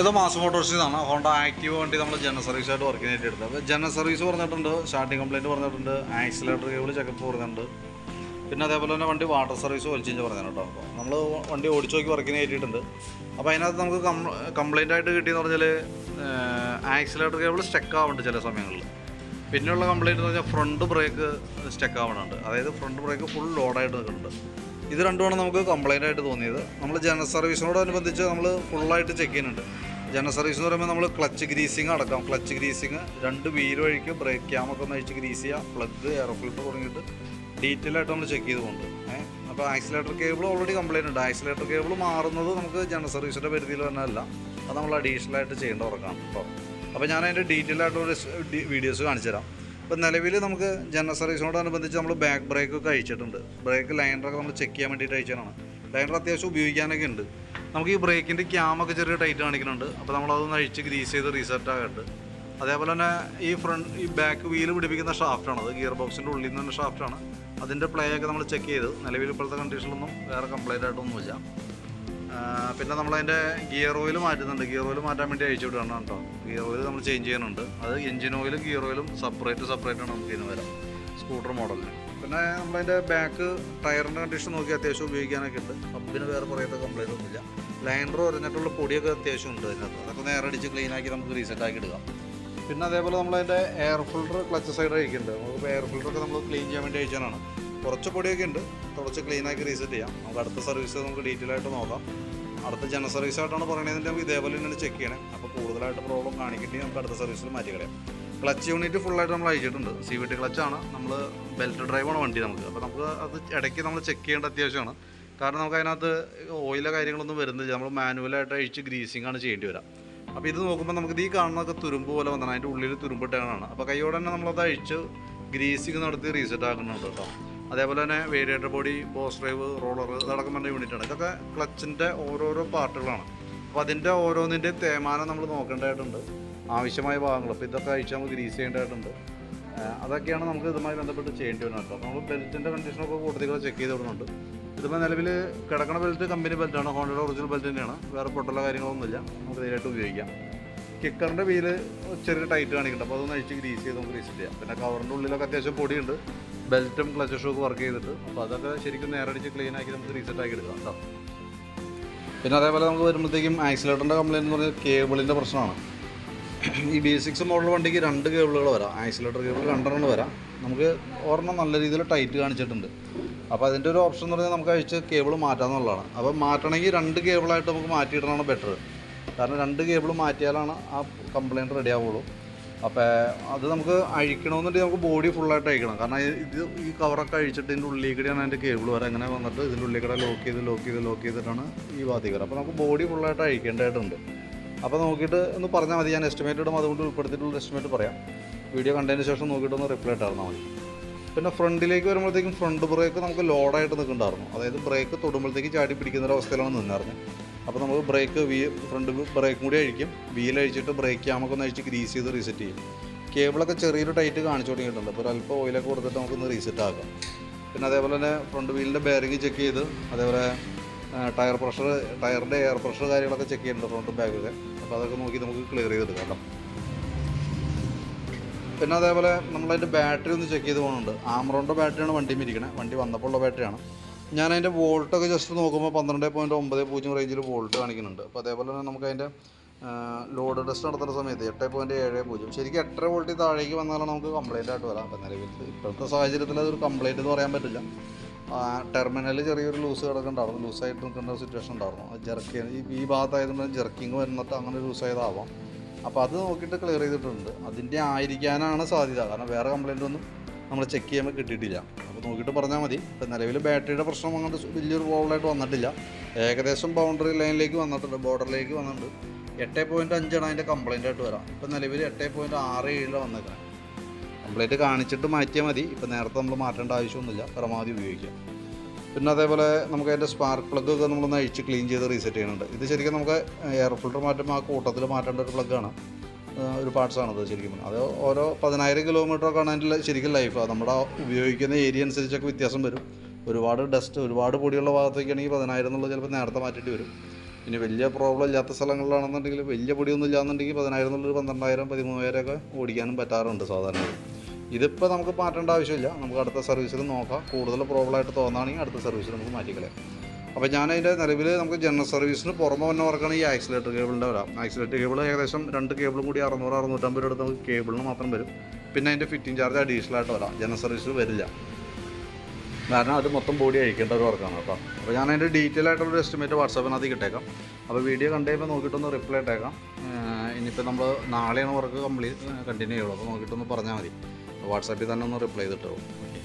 ഇത് മാസ് ആണ് Honda active വണ്ടി നമ്മൾ ജനറൽ സർവീസ് ആയിട്ട് വർക്ക് ചെയ്യാനായിട്ട് എടുത്തത്. അപ്പോൾ ജനറൽ സർവീസ് പറഞ്ഞിട്ടുണ്ട് സ്റ്റാർട്ടിംഗ് കംപ്ലയിന്റ് പറഞ്ഞിട്ടുണ്ട് ആക്സിലേറ്റർ കേബിൾ ചെക്കപ്പ് പറഞ്ഞിട്ടുണ്ട്. പിന്നെ അതേപോലെ തന്നെ വണ്ടി വാട്ടർ സർവീസ് ഓയിൽ ചേഞ്ച് പറഞ്ഞിട്ടുണ്ട് കേട്ടോ. അപ്പോൾ നമ്മൾ വണ്ടി ഓടിച്ചു നോക്കി വർക്കിന് കയറ്റിയിട്ടുണ്ട് അപ്പോൾ അതിനകത്ത് നമുക്ക് കംപ്ലയിന്റ് ആയിട്ട് കിട്ടിയെന്ന് പറഞ്ഞാൽ ആക്സിലേറ്റർ കേബിൾ സ്റ്റക്ക് ആവുന്നുണ്ട് ചില സമയങ്ങളിൽ. പിന്നെയുള്ള കംപ്ലയിന്റ് എന്ന് പറഞ്ഞാൽ ഫ്രണ്ട് ബ്രേക്ക് സ്റ്റക്ക് ആവുന്നുണ്ട് അതായത് ഫ്രണ്ട് ബ്രേക്ക് ഫുൾ ലോഡായിട്ട് നിൽക്കുന്നുണ്ട്. ഇത് രണ്ടുമാണ് നമുക്ക് കംപ്ലയിന്റ് ആയിട്ട് തോന്നിയത്. നമ്മൾ ജനറൽ സർവീസിനോടനുബന്ധിച്ച് നമ്മൾ ഫുള്ളായിട്ട് ചെക്ക് ചെയ്യുന്നുണ്ട്. ജനറൽ സർവീസ് എന്ന് പറയുമ്പോൾ നമ്മൾ ക്ലച്ച് ഗ്രീസിങ് അടക്കാം. ക്ലച്ച് ഗ്രീസിങ് രണ്ട് വീൽ വഴിക്ക് ബ്രേക്ക് ക്യാമൊക്കെ ഒന്ന് അഴിച്ച് ഗ്രീസ് ചെയ്യുക പ്ലഗ് എയർ ഫിൽട്ടർ തുടങ്ങിയിട്ട് ഡീറ്റെയിൽ ആയിട്ട് നമ്മൾ ചെക്ക് ചെയ്തുകൊണ്ട് ഏഹ് അപ്പോൾ ആക്സിലേറ്റർ കേബിൾ ഓൾറെഡി കംപ്ലൈന്റ് ഉണ്ട്. ആക്സിലേറ്റർ കേബിൾ മാറുന്നത് നമുക്ക് ജനറൽ സർവീസിന്റെ പരിധിയിൽ തന്നെ അല്ല അത് നമ്മൾ അഡീഷണൽ ആയിട്ട് ചെയ്യേണ്ട വർക്കാണ് കേട്ടോ അപ്പോൾ ഞാൻ അതിന്റെ ഡീറ്റെയിൽ ആയിട്ടുള്ള വീഡിയോസ് കാണിച്ചു തരാം ഇപ്പോൾ നിലവിൽ നമുക്ക് ജനറൽ സർവീസിനോടനുബന്ധിച്ച് നമ്മൾ ബാക്ക് ബ്രേക്ക് ഒക്കെ അയച്ചിട്ടുണ്ട് ബ്രേക്ക് ലൈനറൊക്കെ നമ്മൾ ചെക്ക് ചെയ്യാൻ വേണ്ടിയിട്ട് അയച്ചതാണ് ലൈനർ അത്യാവശ്യം ഉപയോഗിക്കാനൊക്കെ ഉണ്ട്. നമുക്ക് ഈ ബ്രേക്കിന്റെ ക്യാമൊക്കെ ചെറിയ ടൈറ്റ് കാണിക്കുന്നുണ്ട് അപ്പോൾ നമ്മളതൊന്ന് അഴിച്ച് ഗ്രീസ് ചെയ്ത് റീസെറ്റ് ആകട്ട്. അതേപോലെ തന്നെ ഈ ഫ്രണ്ട് ഈ ബാക്ക് വീൽ പിടിപ്പിക്കുന്ന ഷാഫ്റ്റാണ് അത് ഗിയർ ബോക്സിന്റെ ഉള്ളിൽ നിന്ന് ഷാഫ്റ്റാണ് അതിന്റെ പ്ലേ ഒക്കെ നമ്മൾ ചെക്ക് ചെയ്ത്. നിലവിൽ ഇപ്പോഴത്തെ കണ്ടീഷനിലൊന്നും വേറെ കംപ്ലൈന്റ് ആയിട്ടൊന്നുമില്ല പിന്നെ നമ്മളതിന്റെ ഗിയർ ഓയിൽ മാറ്റുന്നുണ്ട്. ഗിയർ ഓയിൽ മാറ്റാൻ വേണ്ടി അയച്ചു വിടുകയാണ് കേട്ടോ. ഗിയർ ഓയിൽ നമ്മൾ ചേഞ്ച് ചെയ്യുന്നുണ്ട്. അത് എഞ്ചിൻ ഓയിലും ഗിയർ ഓയിലും സെപ്പറേറ്റ് സെപ്പറേറ്റ് ആണ് നമുക്ക് ഇതിന് വരാം. സ്കൂട്ടർ മോഡലിന് പിന്നെ നമ്മളതിന്റെ ബാക്ക് ടയറിന്റെ കണ്ടീഷൻ നോക്കി അത്യാവശ്യം ഉപയോഗിക്കാനൊക്കെ ഉണ്ട്. പമ്പിന് വേറെ കുറേ കംപ്ലൈന്റ് ഒന്നുമില്ല. ലൈനർ എറിഞ്ഞിട്ടുള്ള പൊടിയൊക്കെ അത്യാവശ്യം ഉണ്ട് അതിനകത്ത്. അതൊക്കെ നേരെ അടിച്ച് ക്ലീൻ ആക്കി നമുക്ക് റീസെറ്റ് ആക്കി എടുക്കാം. പിന്നെ അതേപോലെ നമ്മളതിന്റെ എയർ ഫിൽട്ടർ ക്ലച്ച് സൈഡ് അയക്കുന്നുണ്ട് നമുക്ക് എയർ ഫിൽട്ടറൊക്കെ നമ്മൾ ക്ലീൻ ചെയ്യാൻ വേണ്ടി അയച്ചാണ് കുറച്ച് പൊടിയൊക്കെ ഉണ്ട്. കുറച്ച് ക്ലീൻ ആക്കി റീസെറ്റ് ചെയ്യാം. നമുക്ക് അടുത്ത സർവീസ് നമുക്ക് ഡീറ്റെയിൽ ആയിട്ട് നോക്കാം. അടുത്ത ജന സർവീസ് ആയിട്ടാണ് പറയണതിന്റെ നമുക്ക് ഇതേപോലെ തന്നെ ചെക്ക് ചെയ്യണേ. അപ്പോൾ കൂടുതലായിട്ട് പ്രോബ്ലം കാണിക്കേണ്ടി നമുക്ക് അടുത്ത സർവീസിൽ മാറ്റി കളയാം ക്ലച്ച് യൂണിറ്റ് ഫുള്ളായിട്ട് നമ്മൾ അയച്ചിട്ടുണ്ട്. സി വി ടി ക്ലച്ചാണ് നമ്മൾ ബെൽറ്റ് ഡ്രൈവാണ് വണ്ടി നമുക്ക്. അപ്പോൾ നമുക്ക് അത് ഇടയ്ക്ക് നമ്മൾ ചെക്ക് ചെയ്യേണ്ട അത്യാവശ്യമാണ്. കാരണം നമുക്ക് അതിനകത്ത് ഓയിലോ കാര്യങ്ങളൊന്നും വരുന്നില്ല. നമ്മൾ മാനുവലായിട്ട് അഴിച്ച് ഗ്രീസിംഗ് ആണ് ചെയ്യേണ്ടി വരാം. അപ്പോൾ ഇത് നോക്കുമ്പോൾ നമുക്ക് ഈ കാണുന്നതൊക്കെ തുരുമ്പ് പോലെ വന്നതാണ്. അതിന്റെ ഉള്ളിൽ തുരുമ്പിട്ടാണ് അപ്പോൾ കൈയോടെ തന്നെ നമ്മളത് അഴിച്ച് ഗ്രീസിങ് നടത്തി റീസെറ്റ് ആക്കുന്നുണ്ട് കേട്ടോ. അതേപോലെ തന്നെ variator body boss drive roller ഇതടക്കം പറഞ്ഞ യൂണിറ്റാണ് ഇതൊക്കെ ക്ലച്ചിന്റെ ഓരോരോ പാർട്ടുകളാണ് അപ്പോൾ അതിന്റെ ഓരോന്നിന്റെയും തേമാനം നമ്മൾ നോക്കേണ്ടതായിട്ടുണ്ട്. ആവശ്യമായ ഭാഗങ്ങൾ. അപ്പോൾ ഇതൊക്കെ അഴിച്ച് നമുക്ക് ഗ്രീസ് ചെയ്യേണ്ടതായിട്ടുണ്ട്. അതൊക്കെയാണ് നമുക്ക് ഇതുമായി ബന്ധപ്പെട്ട് ചെയ്യേണ്ടി വരുന്നത്. കേട്ടോ നമ്മൾ ബെൽറ്റിന്റെ കണ്ടീഷനൊക്കെ കൂടുതൽ ചെക്ക് ചെയ്ത് വിടുന്നുണ്ട് ഇതിപ്പോൾ നിലവിൽ കിടക്കണ ബെൽറ്റ് കമ്പനി ബെൽറ്റാണ് ഹോണ്ടയുടെ ഒറിജിനൽ ബെൽറ്റ് തന്നെയാണ്. വേറെ പൊട്ടുള്ള കാര്യങ്ങളൊന്നുമില്ല നമുക്ക് നേരിട്ട് ഉപയോഗിക്കാം. കിക്കറിന്റെ വീൽ ചെറിയ ടൈറ്റ് കാണിക്കുന്നുണ്ട്. അപ്പോൾ അതൊന്ന് അഴിച്ച് ഗ്രീസ് ചെയ്ത് നമുക്ക് ഗ്രീസ് ചെയ്യാം. പിന്നെ കവറിന്റെ ഉള്ളിലൊക്കെ അത്യാവശ്യം പൊടിയുണ്ട്. ബെൽറ്റും ക്ലച്ച് ഷൂക്ക് വർക്ക് ചെയ്തിട്ട്. അപ്പോൾ അതൊക്കെ ശരിക്കും നേരടിച്ച് ക്ലീൻ ആക്കി നമുക്ക് റീസെറ്റ് ആക്കി എടുക്കാം കേട്ടോ. പിന്നെ അതേപോലെ നമുക്ക് വരുമ്പോഴത്തേക്കും ആക്സിലേറ്ററിന്റെ കംപ്ലയിന്റ് എന്ന് പറഞ്ഞാൽ കേബിളിന്റെ പ്രശ്നമാണ്. ഈ ബി സിക്സ് മോഡൽ വണ്ടിക്ക് രണ്ട് കേബിളുകൾ വരാം. ആക്സിലേറ്റർ കേബിൾ രണ്ടെണ്ണം വരാം. നമുക്ക് ഒരെണ്ണം നല്ല രീതിയിൽ ടൈറ്റ് കാണിച്ചിട്ടുണ്ട്. അപ്പോൾ അതിന്റെ ഒരു ഓപ്ഷൻ എന്ന് പറഞ്ഞാൽ നമുക്ക് അഴിച്ച് കേബിൾ മാറ്റാമെന്നുള്ളതാണ് അപ്പോൾ മാറ്റണമെങ്കിൽ രണ്ട് കേബിളായിട്ട് നമുക്ക് മാറ്റിയിടണമാണ് ബെറ്റർ കാരണം രണ്ട് കേബിൾ മാറ്റിയാലാണ് ആ കംപ്ലയിന്റ് റെഡി ആവുള്ളൂ. അപ്പോൾ അത് നമുക്ക് അഴിക്കണമെന്നുണ്ടെങ്കിൽ നമുക്ക് ബോഡി ഫുള്ളായിട്ട് അഴിക്കണം. കാരണം ഇത് ഈ കവറൊക്കെ അഴിച്ചിട്ട് ഇതിന്റെ ഉള്ളിൽ കൂടെയാണ് അതിന്റെ കേബിൾ വരെ. അങ്ങനെ വന്നിട്ട് ഇതിന്റെ ഉള്ളിൽ കൂടെ ലോക്ക് ചെയ്ത് ലോക്ക് ചെയ്ത് ലോക്ക് ചെയ്തിട്ടാണ് ഈ വരിക അപ്പോൾ നമുക്ക് ബോഡി ഫുള്ളായിട്ട് അഴിക്കേണ്ടതായിട്ടുണ്ട്. അപ്പോൾ നോക്കിയിട്ട് ഒന്ന് പറഞ്ഞാൽ മതി. ഞാൻ എസ്റ്റിമേറ്റ് ഇടും. അതുകൊണ്ട് ഉൾപ്പെടുത്തിയിട്ടുള്ള എസ്റ്റിമേറ്റ് പറയാം. വീഡിയോ കണ്ടതിന് ശേഷം നോക്കിയിട്ട് ഒന്ന് റിപ്ലൈ ഇട്ടായിരുന്നാൽ മതി. പിന്നെ ഫ്രണ്ടിലേക്ക് വരുമ്പോഴത്തേക്കും ഫ്രണ്ട് ബ്രേക്ക് നമുക്ക് ലോഡായിട്ട് നിൽക്കുന്നുണ്ടായിരുന്നു. അതായത് ബ്രേക്ക് തൊടുമ്പോഴത്തേക്ക് ചാടി പിടിക്കുന്ന ഒരു അവസ്ഥയിലാണ് നിന്നായിരുന്നത് അപ്പോൾ നമുക്ക് ബ്രേക്ക് വീ ഫ്രണ്ട് ബ്രേക്കും കൂടി അഴിക്കും. വീൽ അഴിച്ചിട്ട് ബ്രേക്ക് ക്യാമൊക്കെ ഒന്ന് അഴിച്ച് ഗ്രീസ് ചെയ്ത് റീസെറ്റ് ചെയ്യും. കേബിളൊക്കെ ചെറിയൊരു ടൈറ്റ് കാണിച്ചു തുടങ്ങിയിട്ടുണ്ട്. അപ്പോൾ അല്പം ഓയിലൊക്കെ കൊടുത്തിട്ട് നമുക്കൊന്ന് റീസെറ്റ് ആക്കാം. പിന്നെ അതേപോലെ തന്നെ ഫ്രണ്ട് വീലിന്റെ ബെയറിംഗ് ചെക്ക് ചെയ്ത് അതേപോലെ ടയർ പ്രഷർ ടയറിന്റെ എയർ പ്രഷർ കാര്യങ്ങളൊക്കെ ചെക്ക് ചെയ്യുന്നുണ്ട് ഫ്രണ്ടും ബാക്കൊക്കെ അപ്പോൾ അതൊക്കെ നോക്കി നമുക്ക് ക്ലിയർ ചെയ്തെടുക്കാം പിന്നെ അതേപോലെ നമ്മളതിന്റെ ബാറ്ററി ഒന്ന് ചെക്ക് ചെയ്ത് പോകുന്നുണ്ട് ആമറോണിന്റെ ബാറ്ററിയാണ് വണ്ടി ഇരിക്കണേ. വണ്ടി വന്നപ്പോൾ ഉള്ള ബാറ്ററിയാണ് ഞാൻ അതിന്റെ വോൾട്ടൊക്കെ ജസ്റ്റ് നോക്കുമ്പോൾ പന്ത്രണ്ട് പോയിന്റ് ഒമ്പത് പൂജ്യം റേഞ്ചിൽ വോൾട്ട് കാണിക്കുന്നുണ്ട്. അപ്പോൾ അതേപോലെ തന്നെ നമുക്ക് അതിന്റെ ലോഡ് ടെസ്റ്റ് നടത്തുന്ന സമയത്ത് എട്ട് പോയിന്റ് ഏഴ് പൂജ്യം. ശരിക്കും എട്ടര വോൾട്ടിൽ താഴേക്ക് വന്നാലാണ് നമുക്ക് കംപ്ലൈന്റ് ആയിട്ട് വരാം. നിലവിൽ ഇപ്പോഴത്തെ സാഹചര്യത്തിൽ അതൊരു കംപ്ലൈന്റ് എന്ന് പറയാൻ പറ്റില്ല. ടെർമിനലിൽ ചെറിയൊരു ലൂസ് കിടക്കുന്നുണ്ടായിരുന്നു ലൂസായിട്ട് നിൽക്കേണ്ട ഒരു സിറ്റുവേഷൻ ഉണ്ടായിരുന്നു ജെർക്കി ഈ ഭാഗത്തായതുകൊണ്ട് ജെർക്കിങ് വരുന്നിട്ട് അങ്ങനെ ലൂസ് ആയതാവാം. അപ്പോൾ അത് നോക്കിയിട്ട് ക്ലിയർ ചെയ്തിട്ടുണ്ട്. അതിന്റെ ആയിരിക്കാനാണ് സാധ്യത. കാരണം വേറെ കംപ്ലൈന്റ് ഒന്നും നമ്മൾ ചെക്ക് ചെയ്യുമ്പോൾ കിട്ടിയിട്ടില്ല. അപ്പോൾ നോക്കിയിട്ട് പറഞ്ഞാൽ മതി. ഇപ്പം നിലവിൽ ബാറ്ററിയുടെ പ്രശ്നം അങ്ങോട്ട് വലിയൊരു പ്രോബ്ലമായിട്ട് വന്നിട്ടില്ല. ഏകദേശം ബൗണ്ടറി ലൈനിലേക്ക് വന്നിട്ടുണ്ട്. ബോർഡറിലേക്ക് വന്നിട്ടുണ്ട്. എട്ട് പോയിന്റ് അഞ്ചാണ് അതിന്റെ കംപ്ലൈന്റ് ആയിട്ട് വരാം. ഇപ്പം നിലവിൽ എട്ട് പോയിന്റ് ആറ് ഏഴിലാണ് വന്നേക്കുന്നത് കംപ്ലൈന്റ് കാണിച്ചിട്ട് മാറ്റിയാൽ മതി. ഇപ്പം നേരത്തെ നമ്മൾ മാറ്റേണ്ട ആവശ്യമൊന്നുമില്ല. പരമാവധി ഉപയോഗിക്കാം. പിന്നെ അതേപോലെ നമുക്ക് അതിന്റെ സ്പാർക്ക് പ്ലഗ് ഒക്കെ നമ്മളൊന്ന് അഴിച്ച് ക്ലീൻ ചെയ്ത് റീസെറ്റ് ചെയ്യുന്നുണ്ട്. ഇത് ശരിക്കും നമുക്ക് എയർ ഫിൽറ്റർ മാറ്റുമ്പോൾ ആ കൂട്ടത്തിൽ മാറ്റേണ്ട ഒരു പ്ലഗാണ് ഒരു പാർട്സാണത് ശരിക്കും. അത് ഓരോ പതിനായിരം ആണ് അതിന്റെ ശരിക്കും ലൈഫ് നമ്മുടെ ഉപയോഗിക്കുന്ന ഏരിയ അനുസരിച്ചൊക്കെ വ്യത്യാസം വരും. ഒരുപാട് ഡസ്റ്റ് ഒരുപാട് പൊടിയുള്ള ഭാഗത്തേക്കാണെങ്കിൽ പതിനായിരം എന്നുള്ളത് ചിലപ്പോൾ നേരത്തെ മാറ്റേണ്ടി വരും. ഇനി വലിയ പ്രോബ്ലം ഇല്ലാത്ത സ്ഥലങ്ങളിലാണെന്നുണ്ടെങ്കിൽ വലിയ പൊടിയൊന്നും ഇല്ലാന്നുണ്ടെങ്കിൽ പതിനായിരം എന്നുള്ളൊരു പന്ത്രണ്ടായിരം പതിമൂവായിരം ഒക്കെ ഓടിക്കാനും പറ്റാറുണ്ട് സാധാരണ. ഇതിപ്പോൾ നമുക്ക് മാറ്റേണ്ട ആവശ്യമില്ല. നമുക്ക് അടുത്ത സർവീസിൽ നോക്കാം. കൂടുതൽ പ്രോബ്ലം ആയിട്ട് തോന്നുകയാണെങ്കിൽ അടുത്ത സർവീസിൽ നമുക്ക് മാറ്റിക്കളയാം. അപ്പോൾ ഞാൻ അതിന്റെ നിലവിൽ നമുക്ക് ജനറൽ സർവീസിന് പുറമെ വന്ന വർക്കാണ് ഈ ആക്സിലേറ്റർ കേബിളിന്റെ വരാം. ആക്സിലേറ്റർ കേബിൾ ഏകദേശം രണ്ട് കേബിളും കൂടി അറുന്നൂറ് അറുന്നൂറ്റമ്പത് രൂപ നമുക്ക് കേബിളിന് മാത്രം വരും. പിന്നെ അതിന്റെ ഫിറ്റിംഗ് ചാർജ് അഡീഷണൽ ആയിട്ട് വരാം. ജനറൽ സർവീസിൽ വരില്ല. കാരണം അത് മൊത്തം ബോഡി അഴിക്കേണ്ട ഒരു വർക്കാണ് കേട്ടോ. അപ്പോൾ ഞാൻ അതിന്റെ ഡീറ്റെയിൽ ആയിട്ടുള്ള എസ്റ്റിമേറ്റ് വാട്സാപ്പിനകത്ത് കിട്ടേക്കാം അപ്പോൾ വീഡിയോ കണ്ടു കഴിയുമ്പോൾ നോക്കിയിട്ടൊന്ന് റിപ്ലൈ ഇട്ടേക്കാം. ഇനിയിപ്പോൾ നമ്മൾ നാളെയാണ് വർക്ക് കംപ്ലീറ്റ് കണ്ടിന്യൂ ചെയ്യുള്ളൂ. അപ്പോൾ നോക്കിയിട്ടൊന്ന് പറഞ്ഞാൽ മതി. വാട്സാപ്പിൽ തന്നെ ഒന്ന് റിപ്ലൈ ചെയ്തിട്ടാവും ഓക്കെ